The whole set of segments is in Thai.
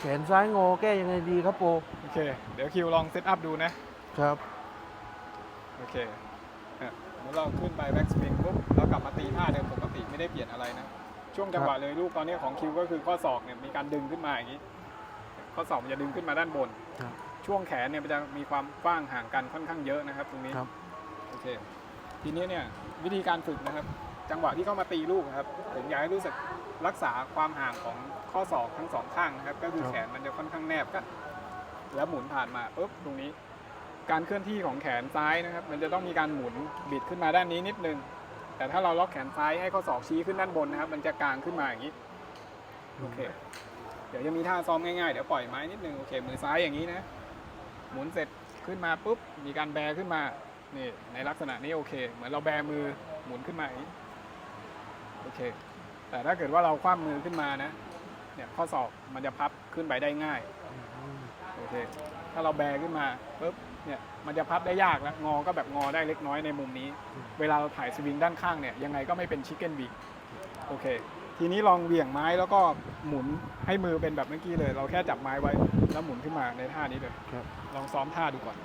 แขนซ้ายงอแก้ยังไงดีครับโปรโอเค เดี๋ยวคิวลองเซตอัพดูนะ ครับ โอเคเนี่ยเมื่อเราขึ้นไปแบ็กสวิงปุ๊บแล้วกลับมาตีท่าเดิมปกติไม่ได้เปลี่ยนอะไรนะ ช่วงจังหวะเลยลูกตอนนี้ของคิวก็คือข้อศอกเนี่ยมีการดึงขึ้นมาอย่างนี้ ข้อศอกมันจะดึงขึ้นมาด้านบน ครับช่วงแขนเนี่ยมันจะมีความกว้างห่างกันค่อนข้างเยอะนะครับ ตรงนี้ครับ โอเค ทีนี้เนี่ยวิธีการฝึกนะครับ จังหวะที่เข้ามาตีลูกนะครับ ผมอยากให้รู้สึกรักษาความห่างของข้อศอกทั้งสองข้างนะครับ ก็คือแขนมันจะค่อนข้างแนบก็แล้วหมุนผ่านมาปุ๊บตรงนี้ การเคลื่อนที่ของแขนซ้ายนะครับ มันจะต้องมีการหมุนบิดขึ้นมาด้านนี้นิดนึง แต่ถ้าเราล็อกแขนซ้ายให้ข้อศอกชี้ขึ้นด้านบนนะครับ มันจะกางขึ้นมาอย่างนี้โอเค เดี๋ยวจะมีท่าซ้อมง่ายๆเดี๋ยวปล่อยไม้นิดนึงโอเคมือซ้ายอย่างนี้นะ หมุนเสร็จขึ้นมาปุ๊บมีการแบขึ้นมานี่ในลักษณะนี้โอเค เหมือนเราแบมือหมุนขึ้นมาอย่างนี้ โอเค แต่ถ้าเกิดว่าเราคว่ำมือขึ้นมานะ เนี่ยข้อศอกมันจะพับขึ้นไปได้ง่าย โอเค ถ้าเราแบขึ้นมาปุ๊บ เนี่ยมันจะพับได้ยากแล้วงอก็แบบงอได้เล็กน้อยในมุมนี้ เวลาเราถ่ายสวิงด้านข้างเนี่ยยังไงก็ไม่เป็นชิคเก้นวิงโอเค ทีนี้ลองเหวี่ยงไม้แล้วก็หมุนให้มือเป็นแบบเมื่อกี้เลย เราแค่จับไม้ไว้แล้วหมุนขึ้นมาในท่านี้เลยครับลองซ้อมท่าดูก่อน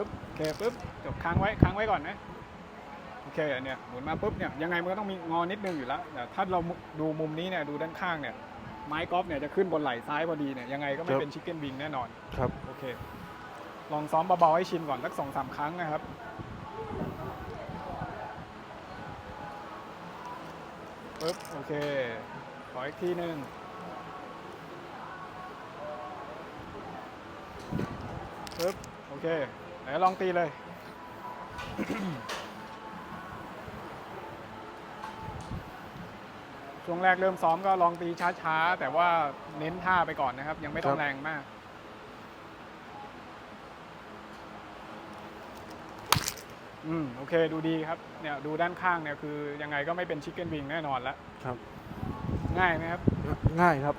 ปึ๊บโอเคปึ๊บจบค้างไว้ค้างไว้ก่อนนะโอเคเนี่ยหมุนมาปุ๊บเนี่ยยังไงมันก็ต้องมีงอนิดนึงอยู่แล้วแต่ถ้าเราดูมุมนี้เนี่ยดูด้านข้างเนี่ยไม้กอล์ฟเนี่ยจะขึ้นบนไหล่ซ้ายพอดีเนี่ยยังไงก็ไม่ครับเป็นชิคเก้นวิงแน่นอนครับโอเคลองซ้อมเบาๆให้ชินก่อนสักสองสามครั้งนะครับปึ๊บโอเค ขออีกทีหนึ่งปึ๊บโอเค ไหนลองตีเลย ช่วงแรกเริ่มซ้อมก็ลองตีช้าๆ แต่ว่าเน้นท่าไปก่อนนะครับ ยังไม่ต้องแรงมาก อืม โอเค ดูดีครับ เนี่ย ดูด้านข้างเนี่ยคือยังไงก็ไม่เป็นชิคเก้นวิงแน่นอนแล้วครับ ง่ายไหมครับ ง่ายครับ